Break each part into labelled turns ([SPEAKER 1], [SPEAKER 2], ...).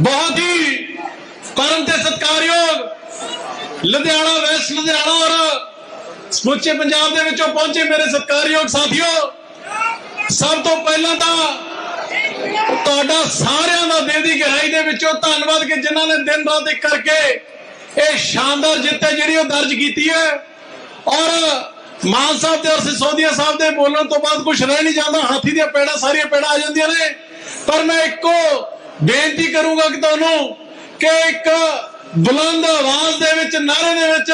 [SPEAKER 1] ਬਹੁਤ ਹੀ ਪਰਮ ਤੇ ਸਤਕਾਰਯੋਗ ਲੁਧਿਆਣਾ ਵੈਸਟ ਲੁਧਿਆਣਾ ਔਰ ਸਮੁੱਚੇ ਪੰਜਾਬ ਦੇ ਵਿੱਚੋਂ ਪਹੁੰਚੇ ਮੇਰੇ ਸਤਕਾਰਯੋਗ ਸਾਥੀਓ, ਸਭ ਤੋਂ ਪਹਿਲਾਂ ਤਾਂ ਤੁਹਾਡਾ ਸਾਰਿਆਂ ਦਾ ਦਿਲ ਦੀ ਗਹਿਰਾਈ ਦੇ ਵਿੱਚੋਂ ਧੰਨਵਾਦ ਕਿ ਜਿਨ੍ਹਾਂ ਨੇ ਦਿਨ ਰਾਤ ਇੱਕ ਕਰਕੇ ਇਹ ਸ਼ਾਨਦਾਰ ਜਿੱਤ ਹੈ ਜਿਹੜੀ ਉਹ ਦਰਜ ਕੀਤੀ ਹੈ। ਔਰ ਮਾਨ ਸਾਹਿਬ ਤੇ ਔਰ ਸਿਸੋਦੀਆ ਸਾਹਿਬ ਦੇ ਬੋਲਣ ਤੋਂ ਬਾਅਦ ਕੁਝ ਰਹਿ ਨਹੀਂ ਜਾਂਦਾ, ਹਾਥੀ ਦੀਆਂ ਪੈੜਾਂ, ਸਾਰੀਆਂ ਪੈੜਾਂ ਆ ਜਾਂਦੀਆਂ ਨੇ। ਪਰ ਮੈਂ ਇੱਕੋ ਬੇਨਤੀ ਕਰੂੰਗਾ ਕਿ ਤੁਹਾਨੂੰ ਕਿ ਇੱਕ ਬੁਲੰਦ ਆਵਾਜ਼ ਦੇ ਵਿੱਚ, ਨਾਰੇ ਦੇ ਵਿੱਚ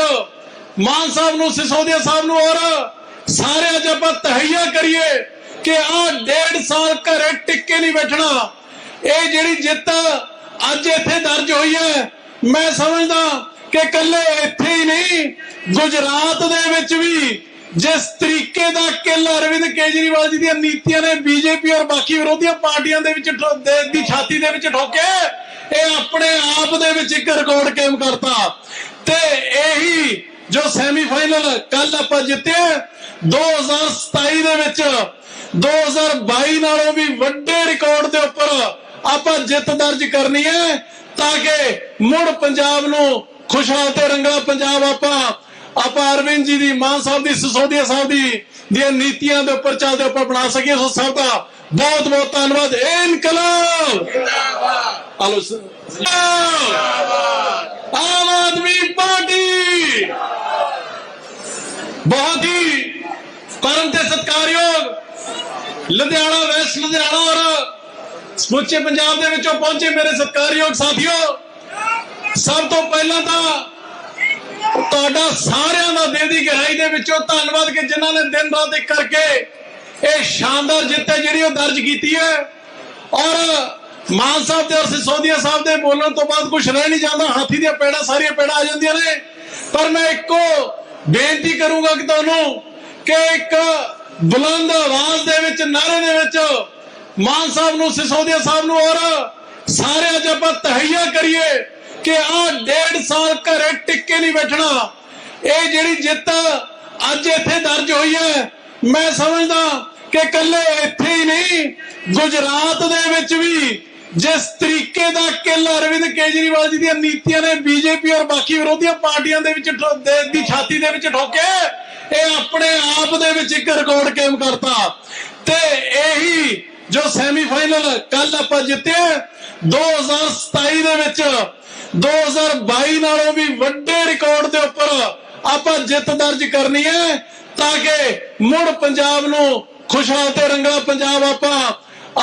[SPEAKER 1] ਮਾਨ ਸਾਹਿਬ ਨੂੰ, ਸਿਸੋਦੀਆ ਸਾਹਿਬ ਨੂੰ ਔਰ ਸਾਰੇ ਅੱਜ ਆਪਾਂ ਤਹਈਆ ਕਰੀਏ ਕਿ ਆਹ ਡੇਢ ਸਾਲ ਘਰੇ ਟਿੱਕੇ ਨਹੀਂ ਬੈਠਣਾ। ਇਹ ਜਿਹੜੀ ਜਿੱਤ ਅੱਜ ਇੱਥੇ ਦਰਜ ਹੋਈ ਹੈ, ਮੈਂ ਸਮਝਦਾ ਕਿ ਕੱਲੇ ਇੱਥੇ ਹੀ ਨਹੀਂ, ਗੁਜਰਾਤ ਦੇ ਵਿੱਚ ਵੀ ਜਿਸ ਤਰੀਕੇ ਦਾ ਕਿਲ ਅਰਵਿੰਦ ਕੇਜਰੀਵਾਲ ਜੀ ਦੀਆਂ ਨੀਤੀਆਂ ਨੇ ਬੀਜੇਪੀ ਔਰ ਬਾਕੀ ਵਿਰੋਧੀਆਂ ਪਾਰਟੀਆਂ ਦੇ ਵਿੱਚ ਠੋ- ਦੇ- ਦੀ ਛਾਤੀ ਦੇ ਵਿੱਚ ਠੋਕੇ, ਇਹ ਆਪਣੇ ਆਪ ਦੇ ਵਿੱਚ ਇੱਕ ਰਿਕਾਰਡ ਕਾਇਮ ਕਰਤਾ। ਤੇ ਇਹੀ ਜੋ ਸੈਮੀਫਾਈਨਲ ਕੱਲ ਆਪਾਂ ਜਿੱਤੇ 2027 ਦੇ ਵਿੱਚ 2022 ਨਾਲੋਂ ਵੀ ਵੱਡੇ ਰਿਕਾਰਡ ਦੇ ਉੱਪਰ ਆਪਾਂ ਜਿੱਤ ਦਰਜ ਕਰਨੀ ਹੈ, ਤਾਂ ਕਿ ਮੁੜ ਪੰਜਾਬ ਨੂੰ ਖੁਸ਼ਹਾਲ ਤੇ ਰੰਗਲਾ ਪੰਜਾਬ ਆਪਾਂ ਆਪਾਂ ਅਰਵਿੰਦ ਜੀ ਦੀ, ਮਾਨ ਸਾਹਿਬ ਦੀ, ਸਸੋਦੀਆ ਸਾਹਿਬ ਦੀ, ਦੀਆਂ ਨੀਤੀਆਂ ਦੇ ਉੱਪਰ ਚੱਲਦੇ ਉੱਪਰ ਬਣਾ ਸਕੀਏ। ਸੋ ਸਭ ਦਾ ਬਹੁਤ ਬਹੁਤ ਧੰਨਵਾਦ। ਇਨਕਲਾਬ! ਜਿੰਦਾਬਾਦ ਆਲੋ ਆਮ ਆਦਮੀ ਪਾਰਟੀ! ਬਹੁਤ ਹੀ ਪਰਮ ਤੇ ਸਤਿਕਾਰਯੋਗ ਲੁਧਿਆਣਾ ਵੈਸਟ ਲੁਧਿਆਣਾ ਔਰ ਸਮੁੱਚੇ ਪੰਜਾਬ ਦੇ ਵਿੱਚੋਂ ਪਹੁੰਚੇ ਮੇਰੇ ਸਤਿਕਾਰਯੋਗ ਸਾਥੀਓ। ਸਭ ਤੋਂ ਪਹਿਲਾਂ ਤਾਂ ਤੁਹਾਡਾ ਸਾਰਿਆਂ ਦਾ ਦਿਲ ਦੀ ਗਹਿਰਾਈ ਦੇ ਵਿੱਚੋਂ ਧੰਨਵਾਦ ਕਿ ਜਿਨ੍ਹਾਂ ਨੇ ਦਿਨ ਰਾਤ ਇੱਕ ਕਰਕੇ ਇਹ ਸ਼ਾਨਦਾਰ ਜਿੱਤ ਹੈ ਜਿਹੜੀ ਉਹ ਦਰਜ ਕੀਤੀ ਹੈ। ਔਰ ਮਾਨ ਸਾਹਿਬ ਤੇ ਔਰ ਸਿਸੋਦੀਆ ਸਾਹਿਬ ਦੇ ਬੋਲਣ ਤੋਂ ਬਾਅਦ ਕੁਝ ਰਹਿ ਨਹੀਂ ਜਾਂਦਾ, ਹਾਥੀ ਦੀਆਂ ਪੈੜਾਂ, ਸਾਰੀਆਂ ਪੈੜਾਂ ਆ ਜਾਂਦੀਆਂ ਨੇ। ਪਰ ਮੈਂ ਇੱਕੋ ਬੇਨਤੀ ਕਰੂੰਗਾ ਕਿ ਤੁਹਾਨੂੰ ਕਿ ਇੱਕ ਬੁਲੰਦ ਆਵਾਜ਼ ਦੇ ਵਿੱਚ ਨਾਰੇ ਦੇ ਵਿੱਚ ਮਾਨ ਸਾਹਿਬ ਨੂੰ, ਸਿਸੋਦੀਆ ਸਾਹਿਬ ਨੂੰ ਔਰ ਸਾਰੇ ਅੱਜ ਆਪਾਂ ਤਹਈਆ ਕਰੀਏ। ਕਿ ਆਹ ਡੇਢ ਸਾਲ ਘਰੇ ਟਿੱਕੇ ਨਹੀਂ ਬੈਠਣਾ। ਇਹ ਜਿਹੜੀ ਜਿੱਤ ਅੱਜ ਇੱਥੇ ਦਰਜ ਹੋਈ ਹੈ, ਮੈਂ ਸਮਝਦਾ ਕਿ ਕੱਲੇ ਇੱਥੇ ਹੀ ਨਹੀਂ, ਗੁਜਰਾਤ ਦੇ ਵਿੱਚ ਵੀ ਜਿਸ ਤਰੀਕੇ ਦਾ ਕਿਲ ਅਰਵਿੰਦ ਕੇਜਰੀਵਾਲ ਜੀ ਦੀਆਂ ਨੀਤੀਆਂ ਨੇ ਬੀਜੇਪੀ ਔਰ ਬਾਕੀ ਵਿਰੋਧੀਆਂ ਪਾਰਟੀਆਂ ਦੇ ਵਿੱਚ ਦੀ ਛਾਤੀ ਦੇ ਵਿੱਚ ਠੋਕੇ, ਇਹ ਆਪਣੇ ਆਪ ਦੇ ਵਿੱਚ ਇੱਕ ਰਿਕਾਰਡ ਕਾਇਮ ਕਰਤਾ। ਤੇ ਇਹੀ ਜੋ ਸੈਮੀਫਾਈਨਲ ਕੱਲ ਆਪਾਂ ਜਿੱਤੇ 2027 ਦੇ ਵਿੱਚ 2022 ਨਾਲੋਂ ਵੀ ਵੱਡੇ ਰਿਕਾਰਡ ਦੇ ਉੱਪਰ ਆਪਾਂ ਜਿੱਤ ਦਰਜ ਕਰਨੀ ਹੈ ਤਾਂ ਕਿ ਮੁੜ ਪੰਜਾਬ ਨੂੰ ਖੁਸ਼ਹਾਲ ਤੇ ਰੰਗਲਾ ਪੰਜਾਬ ਆਪਾਂ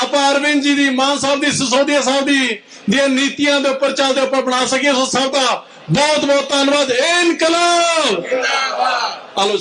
[SPEAKER 1] ਆਪਾਂ ਅਰਵਿੰਦ ਜੀ ਦੀ ਮਾਨ ਸਾਹਿਬ ਦੀ ਸਿਸੋਦੀਆ ਸਾਹਿਬ ਦੀ ਦੀਆਂ ਨੀਤੀਆਂ ਦੇ ਉੱਪਰ ਚੱਲਦੇ ਉੱਪਰ ਬਣਾ ਸਕੀਏ। ਸੋ ਸਭ ਦਾ ਬਹੁਤ ਬਹੁਤ ਧੰਨਵਾਦ। ਇਨਕਲਾਬ! ਜਿੰਦਾਬਾਦ! ਆਲੋ